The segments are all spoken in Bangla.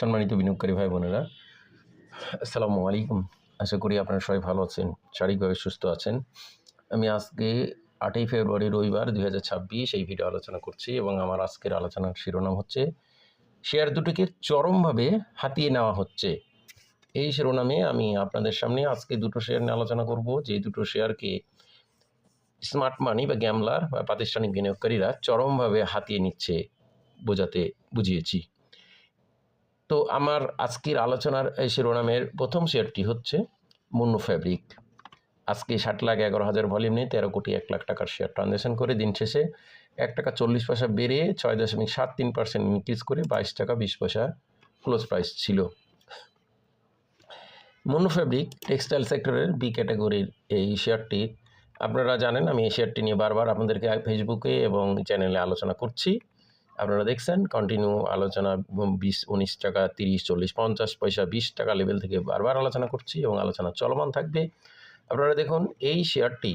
সম্মানিত বিনিয়োগকারী ভাই বোনেরা, আসসালামু আলাইকুম। আশা করি আপনারা সবাই ভালো আছেন, শারীরিকভাবে সুস্থ আছেন। আমি আজকে আটই ফেব্রুয়ারি, রবিবার দুই হাজার ছাব্বিশ এই ভিডিও আলোচনা করছি এবং আমার আজকের আলোচনার শিরোনাম হচ্ছে শেয়ার দুটোকে চরমভাবে হাতিয়ে নেওয়া হচ্ছে। এই শিরোনামে আমি আপনাদের সামনে আজকে দুটো শেয়ার নিয়ে আলোচনা করব। যে দুটো শেয়ারকে স্মার্ট মানি বা গ্যামলার বা প্রাতিষ্ঠানিক বিনিয়োগকারীরা চরমভাবে হাতিয়ে নিচ্ছে বোঝাতে বুঝিয়েছি। আমার আজকের আলোচনার এই শিরোনামের প্রথম শেয়ারটি হচ্ছে মুন্নু ফ্যাব্রিক আজকে ষাট লাখ এগারো হাজার ভলিউম নিয়ে তেরো কোটি এক লাখ টাকার শেয়ার ট্রানজ্যাকশন করে দিন শেষে এক টাকা চল্লিশ পয়সা বেড়ে ছয় দশমিক সাত তিন পার্সেন্ট ইনক্রিজ করে বাইশ টাকা বিশ পয়সা ক্লোজ প্রাইস ছিল। মুন্নু ফ্যাব্রিক টেক্সটাইল সেক্টরের বি ক্যাটাগরির এই শেয়ারটি। আপনারা জানেন, আমি এই শেয়ারটি নিয়ে বারবার আপনাদেরকে ফেসবুকে এবং চ্যানেলে আলোচনা করছি। আপনারা দেখছেন কন্টিনিউ আলোচনা বিশ, উনিশ টাকা, তিরিশ, চল্লিশ, পঞ্চাশ পয়সা, বিশ টাকা লেভেল থেকে বারবার আলোচনা করছি এবং আলোচনা চলমান থাকবে। আপনারা দেখুন, এই শেয়ারটি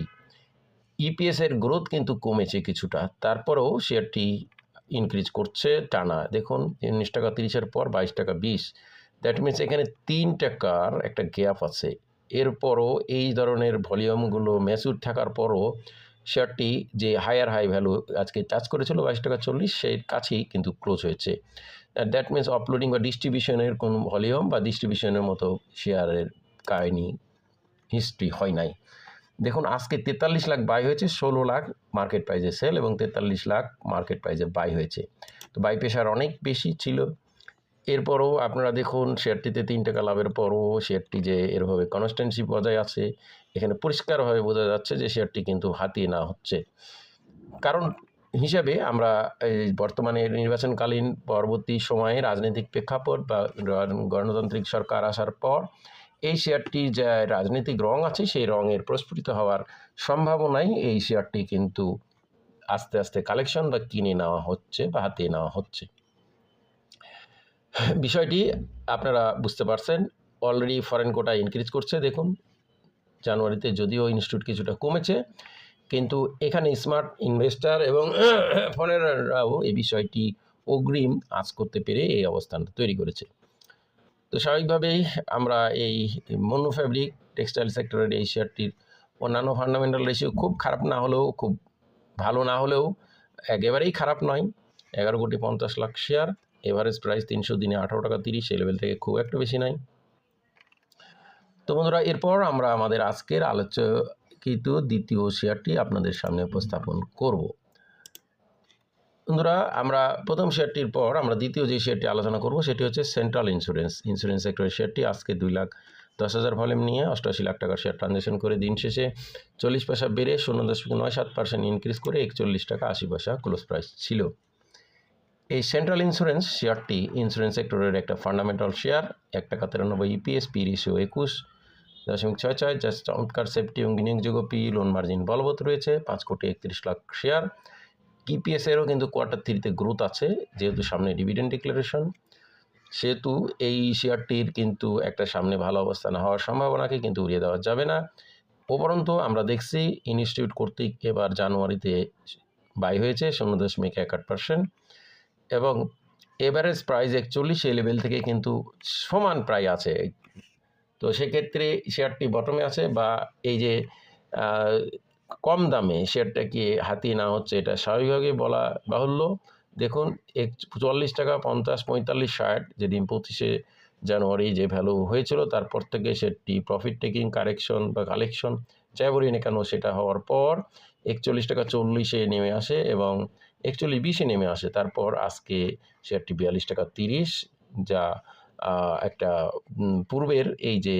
ইপিএসের গ্রোথ কিন্তু কমেছে কিছুটা, তারপরেও শেয়ারটি ইনক্রিজ করছে টানা। দেখুন, উনিশ টাকা তিরিশের পর বাইশ টাকা বিশ দ্যাট মিনস এখানে তিন টাকার একটা গ্যাপ আছে। এরপরও এই ধরনের ভলিউমগুলো ম্যাচুর থাকার পরও শেয়ারটি যে হায়ার হাই ভ্যালু আজকে টাচ করেছিল বাইশ টাকা চল্লিশ, সেই কাছেই কিন্তু ক্লোজ হয়েছে। দ্যাট মিনস আপলোডিং বা ডিস্ট্রিবিউশনের কোনো ভলিউম বা ডিস্ট্রিবিউশনের মতো শেয়ারের কাহিনি হিস্ট্রি হয় নাই। দেখুন, আজকে তেতাল্লিশ লাখ বাই হয়েছে, ষোলো লাখ মার্কেট প্রাইজে সেল এবং তেতাল্লিশ লাখ মার্কেট প্রাইজে বাই হয়েছে। তো বাই প্রেশার অনেক বেশি ছিল। এরপরও আপনারা দেখুন শেয়ারটিতে তিন টাকা লাভের পরও শেয়ারটি যে এরভাবে কনস্ট্যান্সি বজায় আছে এখানে পরিষ্কারভাবে বোঝা যাচ্ছে যে শেয়ারটি কিন্তু হাতিয়ে না হচ্ছে। কারণ হিসাবে আমরা এই বর্তমানে নির্বাচনকালীন পরবর্তী সময়ে রাজনৈতিক প্রেক্ষাপট বা গণতান্ত্রিক সরকার আসার পর এই শেয়ারটি যে রাজনৈতিক রং আছে সেই রঙের প্রস্ফুটিত হওয়ার সম্ভাবনাই এই শেয়ারটি কিন্তু আস্তে আস্তে কালেকশন বা কিনে নেওয়া হচ্ছে বা হাতিয়ে নেওয়া হচ্ছে। বিষয়টি আপনারা বুঝতে পারছেন। অলরেডি ফরেন কোটা ইনক্রিজ করছে, দেখুন। জানুয়ারিতে যদিও ইনস্টিটিউট কিছুটা কমেছে, কিন্তু এখানে স্মার্ট ইনভেস্টার এবং ফরেনাররাও এই বিষয়টি অগ্রিম আজ করতে পেরে এই অবস্থানটা তৈরি করেছে। তো স্বাভাবিকভাবেই আমরা এই মনু ফ্যাব্রিক, টেক্সটাইল সেক্টরের এই শেয়ারটির অন্যান্য ফান্ডামেন্টাল রেশিও খুব খারাপ না হলেও, খুব ভালো না হলেও একেবারেই খারাপ নয়। এগারো কোটি পঞ্চাশ লাখ শেয়ার, এভারেজ প্রাইস তিনশো দিনে আঠারো টাকা তিরিশ, এই লেভেল থেকে খুব একটা বেশি নাই তো বন্ধুরা, এরপর আমরা আমাদের আজকের আলোচকিত দ্বিতীয় শেয়ারটি আপনাদের সামনে উপস্থাপন করব। বন্ধুরা, আমরা প্রথম শেয়ারটির পর আমরা দ্বিতীয় যে শেয়ারটি আলোচনা করব সেটি হচ্ছে সেন্ট্রাল ইন্স্যুরেন্স ইন্স্যুরেন্স সেক্টরের শেয়ারটি আজকে দুই লাখ দশ হাজার ভলিউম নিয়ে অষ্টআশি লাখ টাকার শেয়ার ট্রানজ্যাকশন করে দিন শেষে চল্লিশ পয়সা বেড়ে শূন্য দশমিক নয় সাত পার্সেন্ট ইনক্রিজ করে একচল্লিশ টাকা আশি পয়সা ক্লোজ প্রাইস ছিল। এই সেন্ট্রাল ইন্স্যুরেন্স শেয়ারটি ইন্স্যুরেন্স সেক্টরের একটা ফান্ডামেন্টাল শেয়ার এক টাকা তিরানব্বই ইপিএস পি রেশিও একুশ দশমিক ছয় ছয়, জাস্ট চমৎকার সেফটি এবং বিনিয়োগযোগ্য পি লোন মার্জিন বলবৎ রয়েছে, পাঁচ কোটি একত্রিশ লাখ শেয়ার ইপিএসেরও কিন্তু কোয়ার্টার থ্রিতে গ্রোথ আছে, যেহেতু সামনে ডিভিডেন্ড ডিক্লারেশন সেহেতু এই শেয়ারটির কিন্তু একটা সামনে ভালো অবস্থান হওয়ার সম্ভাবনাকে কিন্তু উড়িয়ে দেওয়া যাবে না। উপরন্তু আমরা দেখছি ইনস্টিটিউট কর্তৃক এবার জানুয়ারিতে বাই হয়েছে শূন্য দশমিক এক আট পার্সেন্ট এবং এভারেজ প্রাইস একচল্লিশ, এই লেভেল থেকে কিন্তু সমান প্রায় আছে। তো সেক্ষেত্রে শেয়ারটি বটমে আছে বা এই যে কম দামে শেয়ারটাকে হাতিয়ে না হচ্ছে, এটা স্বাভাবিকভাবেই বলা বাহুল্য। দেখুন এক চুয়াল্লিশ টাকা পঞ্চাশ পঁয়তাল্লিশ ষাট যেদিন পঁচিশে জানুয়ারি যে ভ্যালু হয়েছিল, তারপর থেকে সেটি প্রফিট টেকিং কারেকশন বা কালেকশন যাই বলি না কেন সেটা হওয়ার পর একচল্লিশ টাকা চল্লিশে নেমে আসে এবং একচল্লিশ বিশে নেমে আসে। তারপর আজকে শেয়ারটি বিয়াল্লিশ টাকা তিরিশ, যা একটা পূর্বের এই যে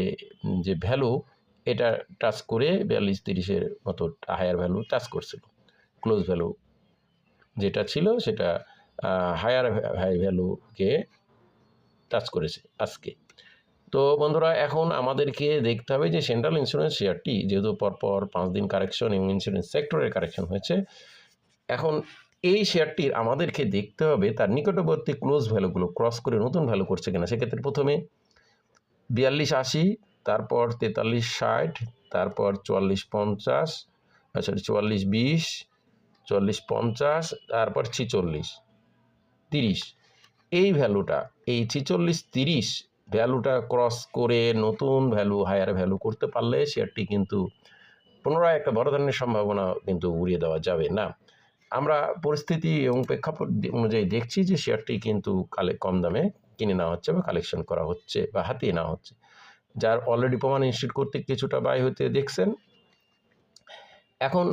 যে ভ্যালু এটা টাচ করে বিয়াল্লিশ তিরিশের মতো হায়ার ভ্যালু টাচ করছিল। ক্লোজ ভ্যালু যেটা ছিল সেটা হায়ার হাই ভ্যালুকে টাচ করেছে আজকে। তো বন্ধুরা, এখন আমাদেরকে দেখতে হবে যে সেন্ট্রাল ইন্স্যুরেন্স শেয়ারটি যেহেতু পরপর পাঁচ দিন কারেকশন এবং ইন্স্যুরেন্স সেক্টরের কারেকশন হয়েছে, এখন এই শেয়ারটির আমাদেরকে দেখতে হবে তার নিকটবর্তী ক্লোজ ভ্যালুগুলো ক্রস করে নতুন ভ্যালু করছে কিনা। সেক্ষেত্রে প্রথমে বিয়াল্লিশ আশি, তারপর তেতাল্লিশ ষাট, তারপর চুয়াল্লিশ পঞ্চাশ সরি চুয়াল্লিশ বিশ চল্লিশ পঞ্চাশ, তারপর ছিচল্লিশ, তিরিশ। এই ভ্যালুটা এই ছিচল্লিশ তিরিশ ভ্যালুটা ক্রস করে নতুন ভ্যালু হায়ার ভ্যালু করতে পারলে শেয়ারটি কিন্তু পুনরায় একটা বড় ধরনের সম্ভাবনা কিন্তু উড়িয়ে দেওয়া যাবে না। আমরা পরিস্থিতি এবং প্রেক্ষাপট অনুযায়ী দেখছি যে শেয়ারটি কিন্তু কালে, কম দামে কিনে নেওয়া হচ্ছে বা কালেকশন করা হচ্ছে বা হাতিয়ে নেওয়া হচ্ছে। যার অলরেডি প্রমাণ ইনস্টিটিউট কর্তৃক কিছুটা বাই হতে দেখছেন। এখন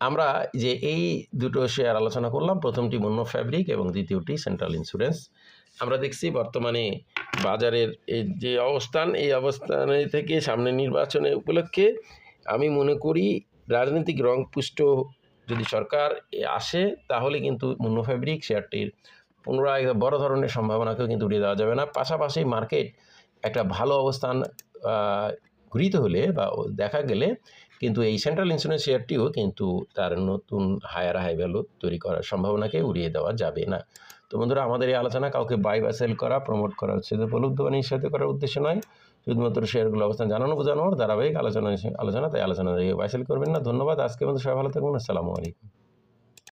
আমরা যে এই দুটো শেয়ার আলোচনা করলাম, প্রথমটি মন্য ফ্যাব্রিক এবং দ্বিতীয়টি সেন্ট্রাল ইন্স্যুরেন্স আমরা দেখছি বর্তমানে বাজারের যে অবস্থান, এই অবস্থানে থেকে সামনে নির্বাচনে উপলক্ষে আমি মনে করি রাজনৈতিক রংপুষ্ট যদি সরকার আসে, তাহলে কিন্তু মুন্নো ফ্যাব্রিক শেয়ারটির পুনরায় বড় ধরনের সম্ভাবনাকেও কিন্তু উড়িয়ে দেওয়া যাবে না। পাশাপাশি মার্কেট একটা ভালো অবস্থান ঘুরিতে হলে বা দেখা গেলে কিন্তু এই সেন্ট্রাল ইন্স্যুরেন্স শেয়ারটিও কিন্তু তার নতুন হায়ার হাই ভ্যালু তৈরি করার সম্ভাবনাকে উড়িয়ে দেওয়া যাবে না। তো বন্ধুরা, আমাদের এই আলোচনা কাউকে বাই বা সেল করা প্রমোট করা হচ্ছে। তো প্রলুব্ধ বা নিঃসাহিত করার উদ্দেশ্য নয়, শুধুমাত্র শেয়ারগুলো অবস্থান জানানো, বোঝানোর ধারাবাহিক আলোচনা আলোচনা তাই আলোচনা বাই সেল করবেন না। ধন্যবাদ। আজকে বন্ধু সবাই ভালো থাকবেন। আসসালামু আলাইকুম।